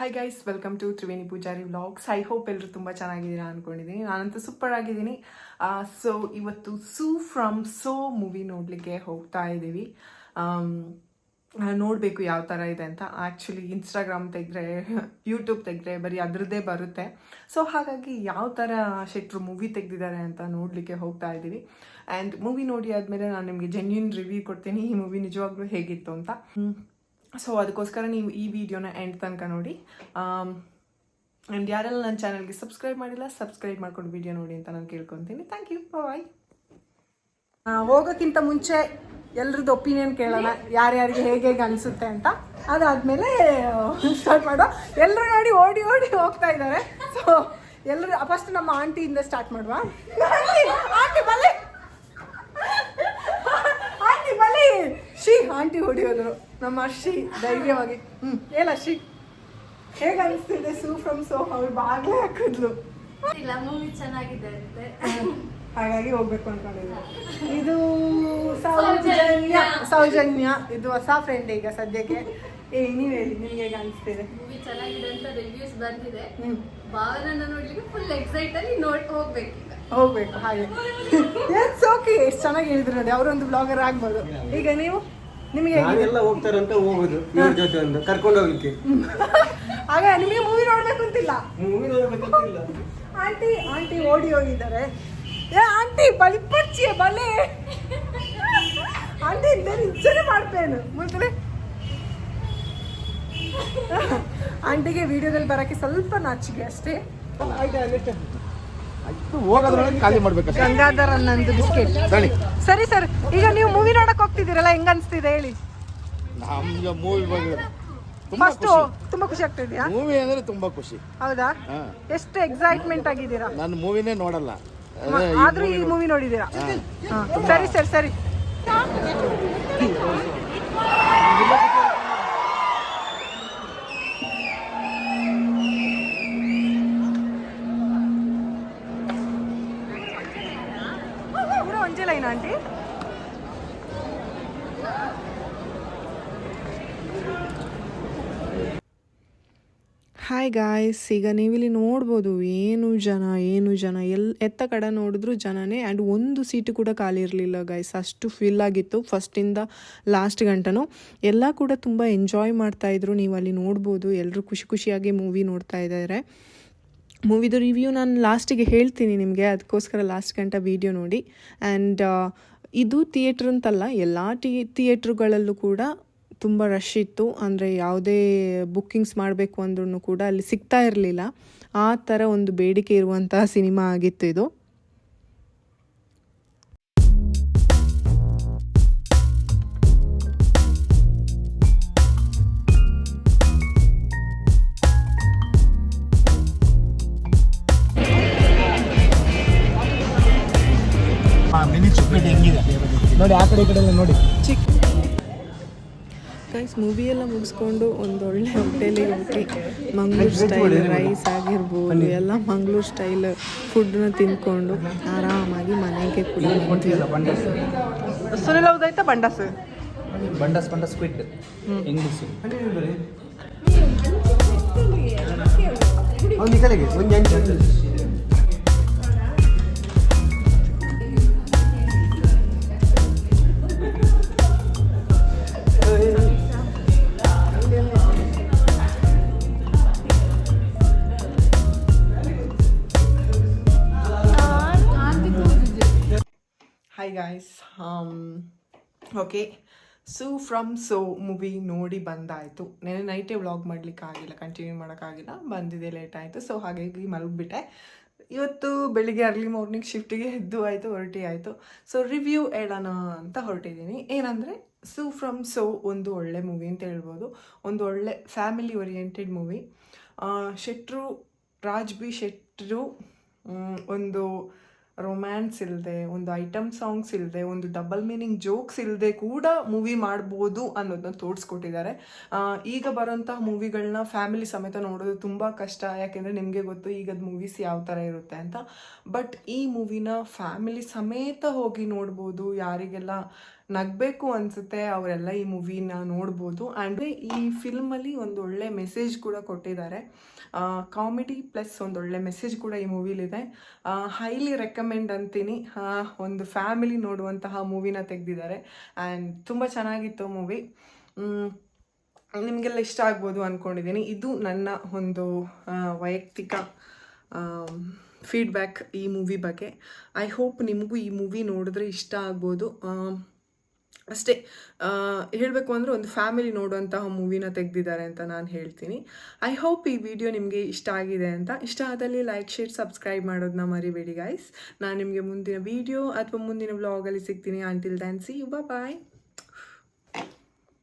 Hi guys welcome to Triveni Poojari vlogs I hope ಎಲ್ಲರೂ ತುಂಬ ಚೆನ್ನಾಗಿದ್ದೀರಾ ಅಂದ್ಕೊಂಡಿದ್ದೀನಿ ನಾನಂತೂ ಸೂಪರ್ ಆಗಿದ್ದೀನಿ. ಸೊ ಇವತ್ತು ಸೂ ಫ್ರಮ್ ಸೋ ಮೂವಿ ನೋಡಲಿಕ್ಕೆ ಹೋಗ್ತಾ ಇದ್ದೀವಿ. ನೋಡಬೇಕು ಯಾವ ಥರ ಇದೆ ಅಂತ. ಆ್ಯಕ್ಚುಲಿ ಇನ್ಸ್ಟಾಗ್ರಾಮ್ ತೆಗೆದ್ರೆ ಯೂಟ್ಯೂಬ್ ತೆಗೆದ್ರೆ ಬರೀ ಅದರದ್ದೇ ಬರುತ್ತೆ. ಸೊ ಹಾಗಾಗಿ ಯಾವ ಥರ ಶೆಟ್ರು ಮೂವಿ ತೆಗೆದಿದ್ದಾರೆ ಅಂತ ನೋಡಲಿಕ್ಕೆ ಹೋಗ್ತಾ ಇದ್ದೀವಿ. ಆ್ಯಂಡ್ ಮೂವಿ ನೋಡಿ ಆದಮೇಲೆ ನಾನು ನಿಮಗೆ ಜೆನ್ಯೂನ್ ರಿವ್ಯೂ ಕೊಡ್ತೀನಿ. ಈ ಮೂವಿ ನಿಜವಾಗ್ಲೂ ಹೇಗಿತ್ತು ಅಂತ. ಸೊ ಅದಕ್ಕೋಸ್ಕರ ನೀವು ಈ ವಿಡಿಯೋನ ಎಂಡ್ ತನಕ ನೋಡಿ. ಆ್ಯಂಡ್ ಯಾರೆಲ್ಲ ನನ್ನ ಚಾನಲ್ಗೆ ಸಬ್ಸ್ಕ್ರೈಬ್ ಮಾಡಿಲ್ಲ ಸಬ್ಸ್ಕ್ರೈಬ್ ಮಾಡ್ಕೊಂಡು ವಿಡಿಯೋ ನೋಡಿ ಅಂತ ನಾನು ಕೇಳ್ಕೊತೀನಿ. ಥ್ಯಾಂಕ್ ಯು ಬಾಯ್ ಹೋಗೋಕ್ಕಿಂತ ಮುಂಚೆ ಎಲ್ರದ್ದು ಒಪಿನಿಯನ್ ಕೇಳೋಣ. ಯಾರ್ಯಾರಿಗೆ ಹೇಗೆ ಹೇಗೆ ಅನಿಸುತ್ತೆ ಅಂತ. ಅದಾದಮೇಲೆ ಸ್ಟಾರ್ಟ್ ಮಾಡೋ ಎಲ್ಲರೂ ನೋಡಿ, ಓಡಿ ಓಡಿ ಹೋಗ್ತಾ ಇದ್ದಾರೆ. ಸೊ ಎಲ್ಲರೂ ಫಸ್ಟ್ ನಮ್ಮ ಆಂಟಿಯಿಂದ ಸ್ಟಾರ್ಟ್ ಮಾಡುವ. ಆಂಟಿ ಬಲೆ ಆಂಟಿ ಬಲಿ ಆಂಟಿ ಹೊಡಿಯೋದ್ರು ನಮ್ಮ ಅರ್ಷಿ ಧೈರ್ಯವಾಗಿ. ಹ್ಞೂ ಹೇಳ ಅರ್ಷಿ ಹೇಗೆ ಅನಿಸ್ತಿದೆ ಸೂ ಫ್ರಮ್ ಸೋ ಅವ್ರು ಬಾಗ್ಲೇ ಹಾಕಿದ್ಲು. ಇಲ್ಲ ಮೂವಿ ಚೆನ್ನಾಗಿದೆ ಅಂತೆ. ಹಾಗಾಗಿ ಹೋಗ್ಬೇಕು ಅನ್ಕೊಂಡಿದ್ರು ಇದು ಸೌಜನ್ಯ. ಸೌಜನ್ಯ. ಇದು ಹೊಸ ಫ್ರೆಂಡ್ ಈಗ ಸದ್ಯಕ್ಕೆ. ಏ ನೀವು ಹೇಳಿ ನಿಮ್ಗೆ ಹೇಗೆ ಅನಿಸ್ತಿದೆ? ಮೂವಿ ಚೆನ್ನಾಗಿದೆ ಅಂತ ರಿವ್ಯೂಸ್ ಬಂದಿದೆ. ಭಾವನನ್ನ ನೋಡ್ಲಿಕ್ಕೆ ಫುಲ್ ಎಕ್ಸೈಟ್ ಅಲ್ಲಿ ನೋಡ್ ಹೋಗ್ಬೇಕು ಹೋಗ್ಬೇಕು ಹಾಗೆ. ಓಕೆ ಎಷ್ಟು ಚೆನ್ನಾಗಿ ಹೇಳಿದ್ರು ನೋಡಿ. ಅವರೊಂದು ಬ್ಲಾಗರ್ ಆಗ್ಬೋದು. ಈಗ ನೀವು? ನಿಮಗೆ ಎಲ್ಲ ನಾವೆಲ್ಲ ಹೋಗ್ತಾರಂತ ಹೋಗುದು ಇವ್ರ ಜೊತೆ ಒಂದು ಕರ್ಕೊಂಡು ಹೋಗ್ಲಿಕ್ಕೆ. ಆಗ ನಿಮಗೆ ಮೂವಿ ನೋಡ್ಬೇಕು ಅಂತಿಲ್ಲ? ಮೂವಿ ನೋಡ್ಬೇಕಂತಿಲ್ಲ ಆಂಟಿ ಆಂಟಿ ಓಡಿ ಹೋಗಿದ್ದಾರೆ. ಏ ಆಂಟಿ ಬಲಿಪಚ್ಚಿ ಬಲೆ. ಆಂಟಿ ಇದ್ದೇ ನಿಜನೇ ಮಾಡ್ತೇನೆ. ಮುಂದೆ ಆಂಟಿಗೆ ವಿಡಿಯೋದಲ್ಲಿ ಬರಕ್ಕೆ ಸ್ವಲ್ಪ ನಾಚಿಕೆ ಅಷ್ಟೇ. ಹೋಗೋದ್ರೊಳಗೆ ಖಾಲಿ ಮಾಡ್ಬೇಕಷ್ಟೇ ಗಂಗಾಧರ್ ಅನ್ನೊಂದು ಬಿಸ್ಕೆಟ್. ಹೇಳಿ ಸರಿ ಸರ್. ಈಗ ನೀವು ಮೂವಿ ನೋಡಕ್ ಹೋಗ್ತಿದ್ದೀರಲ್ಲ ಹೆಂಗ ಅನ್ಸ್ತಿದೆ ಹೇಳಿ? ನಮ್ಗೆ ಮೂವಿ ಬಗ್ಗೆ ತುಂಬಾ ಫಸ್ಟ್ ಖುಷಿ. ತುಂಬಾ ಖುಷಿ ಆಗ್ತಿದ್ಯಾ? ಮೂವಿ ಅಂದ್ರೆ ತುಂಬಾ ಖುಷಿ. ಹೌದಾ? ಹಾ. ಎಷ್ಟು ಎಕ್ಸೈಟ್ಮೆಂಟ್ ಆಗಿದ್ದೀರಾ? ನಾನು ಮೂವಿನೇ ನೋಡಲ್ಲ. ಅದೇ ಈ ಆದ್ರೂ ಈ ಮೂವಿ ನೋಡಿದ್ದೀರಾ? ಹಾ. ಸರಿ ಸರ್ ಸರಿ. ಆಂಟಿ? ಹಾಯ್ ಗಾಯ್ಸ್ ಈಗ ನೀವಿಲ್ಲಿ ನೋಡ್ಬೋದು ಏನು ಜನ ಏನು ಜನ, ಎಲ್, ಎತ್ತ ಕಡೆ ನೋಡಿದ್ರು ಜನನೇ ಆ್ಯಂಡ್ ಒಂದು ಸೀಟು ಕೂಡ ಖಾಲಿ ಇರಲಿಲ್ಲ ಗಾಯ್ಸ್ ಅಷ್ಟು ಫಿಲ್ ಆಗಿತ್ತು ಫಸ್ಟಿಂದ ಲಾಸ್ಟ್ ಗಂಟನೂ. ಎಲ್ಲ ಕೂಡ ತುಂಬ ಎಂಜಾಯ್ ಮಾಡ್ತಾಯಿದ್ರು ನೀವು ಅಲ್ಲಿ ನೋಡ್ಬೋದು ಎಲ್ಲರೂ ಖುಷಿ ಖುಷಿಯಾಗಿ ಮೂವಿ ನೋಡ್ತಾ ಇದ್ದಾರೆ ಮೂವಿದು ರಿವ್ಯೂ ನಾನು ಲಾಸ್ಟಿಗೆ ಹೇಳ್ತೀನಿ ನಿಮಗೆ. ಅದಕ್ಕೋಸ್ಕರ ಲಾಸ್ಟ್ ಗಂಟ ವಿಡಿಯೋ ನೋಡಿ. ಆ್ಯಂಡ್ ಇದು ಥಿಯೇಟ್ರ್ ಅಂತಲ್ಲ, ಎಲ್ಲ ಟಿ ಥಿಯೇಟ್ರುಗಳಲ್ಲೂ ಕೂಡ ತುಂಬ ರಶ್ ಇತ್ತು. ಅಂದರೆ ಯಾವುದೇ ಬುಕ್ಕಿಂಗ್ಸ್ ಮಾಡಬೇಕು ಅಂದ್ರೂ ಕೂಡ ಅಲ್ಲಿ ಸಿಗ್ತಾ ಇರಲಿಲ್ಲ. ಆ ಥರ ಒಂದು ಬೇಡಿಕೆ ಇರುವಂತಹ ಸಿನಿಮಾ ಆಗಿತ್ತು ಇದು. ಹೆಂಗಿದೆ ನೋಡಿ ಆ ಕಡೆ ಈ ಕಡೆ ಎಲ್ಲ ನೋಡಿ. ಚಿಕ್ಕ ಗೈಸ್ ಮೂವಿ ಎಲ್ಲ ಮುಗಿಸ್ಕೊಂಡು ಒಂದು ಒಳ್ಳೆ ಹೋಟೆಲಿಗೆ ಹೋಗಿ. ಮಂಗ್ಳೂರು ಸ್ಟೈಲ್ ರೈಸ್ ಆಗಿರ್ಬೋದು ಎಲ್ಲ ಮಂಗ್ಳೂರು ಸ್ಟೈಲ್ ಫುಡ್ನ ತಿಂದ್ಕೊಂಡು ಆರಾಮಾಗಿ ಮನೆಗೆ ಕೂಡ ಸುನಿಲ್ ಹೌದಾಯ್ತಾ ಬಂಡಾಸ್? ಬಂಡಸ್ ಬಂಡಸ್ ಕ್ವಿಟ್ ಇಂಗ್ಲಿಷ್ ಒಂದು hi guys okay Su from So movie ನೋಡಿ ಬಂದಾಯಿತು. ನೆನೆ ನೈಟೇ ವ್ಲಾಗ್ ಮಾಡ್ಲಿಕ್ಕೆ ಆಗಿಲ್ಲ ಕಂಟಿನ್ಯೂ ಮಾಡೋಕ್ಕಾಗಿಲ್ಲ ಬಂದಿದೆ ಲೇಟ್ ಆಯಿತು. ಸೊ ಹಾಗಾಗಿ ಮಲಗಿಬಿಟ್ಟೆ. ಇವತ್ತು ಬೆಳಿಗ್ಗೆ ಅರ್ಲಿ ಮಾರ್ನಿಂಗ್ ಶಿಫ್ಟಿಗೆ ಎದ್ದು ಆಯಿತು, ಹೊರಟಿ ಆಯಿತು. ಸೊ ರಿವ್ಯೂ ಹೇಳೋಣ ಅಂತ ಹೊರಟಿದ್ದೀನಿ. ಏನಂದರೆ ಸೂ ಫ್ರಮ್ ಸೋ ಒಂದು ಒಳ್ಳೆ ಮೂವಿ ಅಂತ ಹೇಳ್ಬೋದು. ಒಂದು ಒಳ್ಳೆ ಫ್ಯಾಮಿಲಿ ಓರಿಯೆಂಟೆಡ್ ಮೂವಿ ಶೆಟ್ರು, ರಾಜ್ ಬಿ ಶೆಟ್ರು ಒಂದು ರೊಮ್ಯಾನ್ಸ್ ಇಲ್ಲದೆ ಒಂದು ಐಟಮ್ ಸಾಂಗ್ಸ್ ಇಲ್ಲದೆ ಒಂದು ಡಬಲ್ ಮೀನಿಂಗ್ ಜೋಕ್ಸ್ ಇಲ್ಲದೆ ಕೂಡ ಮೂವಿ ಮಾಡ್ಬೋದು ಅನ್ನೋದನ್ನ ತೋರಿಸ್ಕೊಟ್ಟಿದ್ದಾರೆ. ಈಗ ಬರೋಂಥ ಮೂವಿಗಳನ್ನ ಫ್ಯಾಮಿಲಿ ಸಮೇತ ನೋಡೋದು ತುಂಬ ಕಷ್ಟ. ಯಾಕೆಂದರೆ ನಿಮಗೆ ಗೊತ್ತು ಈಗದ ಮೂವೀಸ್ ಯಾವ ಥರ ಇರುತ್ತೆ ಅಂತ. ಬಟ್ ಈ ಮೂವಿನ ಫ್ಯಾಮಿಲಿ ಸಮೇತ ಹೋಗಿ ನೋಡ್ಬೋದು. ಯಾರಿಗೆಲ್ಲ ನಗಬೇಕು ಅನಿಸುತ್ತೆ ಅವರೆಲ್ಲ ಈ ಮೂವಿನ ನೋಡ್ಬೋದು. ಆ್ಯಂಡ್ ಈ ಫಿಲ್ಮಲ್ಲಿ ಒಂದು ಒಳ್ಳೆ ಮೆಸೇಜ್ ಕೂಡ ಕೊಟ್ಟಿದ್ದಾರೆ. ಕಾಮಿಡಿ ಪ್ಲಸ್ ಒಂದು ಒಳ್ಳೆ ಮೆಸೇಜ್ ಕೂಡ ಈ ಮೂವಿಲಿದೆ ಹೈಲಿ ರೆಕಮೆಂಡ್ ಅಂತೀನಿ. ಒಂದು ಫ್ಯಾಮಿಲಿ ನೋಡುವಂತಹ ಮೂವಿನ ತೆಗೆದಿದ್ದಾರೆ. ಆ್ಯಂಡ್ ತುಂಬ ಚೆನ್ನಾಗಿತ್ತು ಮೂವಿ ನಿಮಗೆಲ್ಲ ಇಷ್ಟ ಆಗ್ಬೋದು ಅಂದ್ಕೊಂಡಿದ್ದೀನಿ ಇದು ನನ್ನ ಒಂದು ವೈಯಕ್ತಿಕ ಫೀಡ್ಬ್ಯಾಕ್ ಈ ಮೂವಿ ಬಗ್ಗೆ. ಐ ಹೋಪ್ ನಿಮಗೂ ಈ ಮೂವಿ ನೋಡಿದ್ರೆ ಇಷ್ಟ ಆಗ್ಬೋದು. ಅಷ್ಟೇ ಹೇಳಬೇಕು ಅಂದರೆ ಒಂದು ಫ್ಯಾಮಿಲಿ ನೋಡುವಂತಹ ಮೂವಿನ ತೆಗೆದಿದ್ದಾರೆ ಅಂತ ನಾನು ಹೇಳ್ತೀನಿ. ಐ ಹೋಪ್ ಈ ವಿಡಿಯೋ ನಿಮಗೆ ಇಷ್ಟ ಆಗಿದೆ ಅಂತ. ಇಷ್ಟ ಆದಲ್ಲಿ ಲೈಕ್ ಶೇರ್ ಸಬ್ಸ್ಕ್ರೈಬ್ ಮಾಡೋದನ್ನ ಮರಿಬೇಡಿ ಗೈಸ್ ನಾನು ನಿಮಗೆ ಮುಂದಿನ ವಿಡಿಯೋ ಅಥವಾ ಮುಂದಿನ ವ್ಲಾಗಲ್ಲಿ ಸಿಗ್ತೀನಿ. Until then see you bye